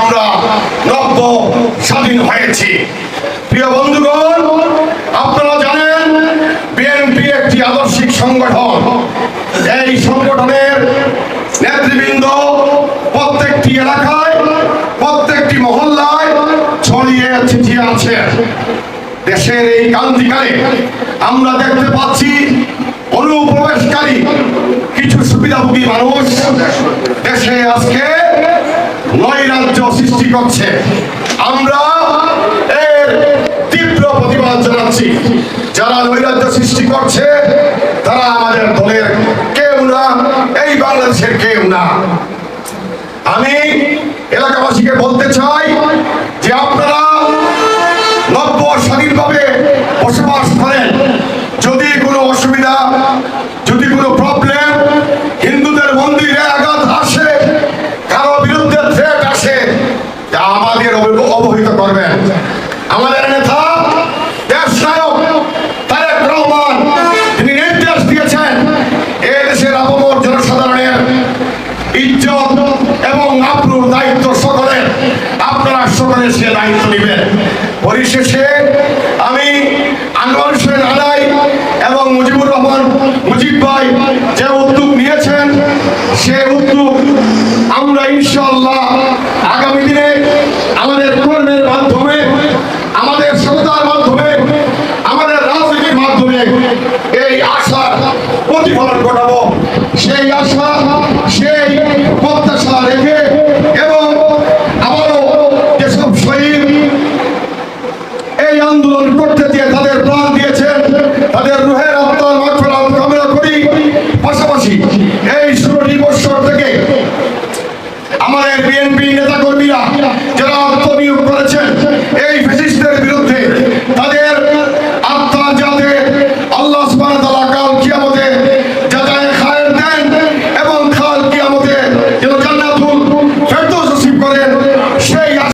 আমরা নব্য স্বাধীন হয়েছি। প্রিয় বন্ধুগণ, আপনারা জানেন, বিএনপি একটি আদর্শিক সংগঠন। এই সংগঠনের নেতৃবৃন্দ প্রত্যেকটি এলাকায়, প্রত্যেকটি মহল্লায় ছড়িয়ে ছিটিয়ে আছে দেশের এই ক্রান্তিকালে আমরা দেখতে পাচ্ছি, অনুপ্রবেশকারী, কিছু সুবিধাভোগী মানুষ দেশে আজকে নৈরাজ্য সৃষ্টি করছে। আমরা এর তীব্র প্রতিবাদ জানাচ্ছি। যারা নৈরাজ্য সৃষ্টি করছে, তারা আমাদের দলের কেউ না, এই বাংলাদেশের কেউ না। আমি এলাকাবাসীকে বলতে চাই যে আপনারা নব্য স্বাধীনভাবে বসবাস করেন। যদি কোনো অসুবিধা অবহিত করবেন। আমাদের নেতা দেশ নায়ক তারেক রহমান, তিনি নির্দেশ দিয়েছেন, এ আবমর জনসাধারণের ইজ্জত এবং আপনার দায়িত্ব সকলের, আপনারা সকলে সে দায়িত্ব নেবেন। পরিশেষে আমি আনোয়ার হোসেন এবং মুজিবুর রহমান মুজিব ভাই আশার প্রতিফলন ঘটাবো। সেই আশা, সেই প্রত্যাশা রেখে এবং আবারও যেসব শহীদ এই আন্দোলন করতে দিয়ে তাদের প্রাণ দিয়েছেন। তাদের রুহের এই ষোলোটি বৎসর থেকে আমাদের বিএনপি নেতাকর্মীরা যারা আত্মনিয়োগ করেছেন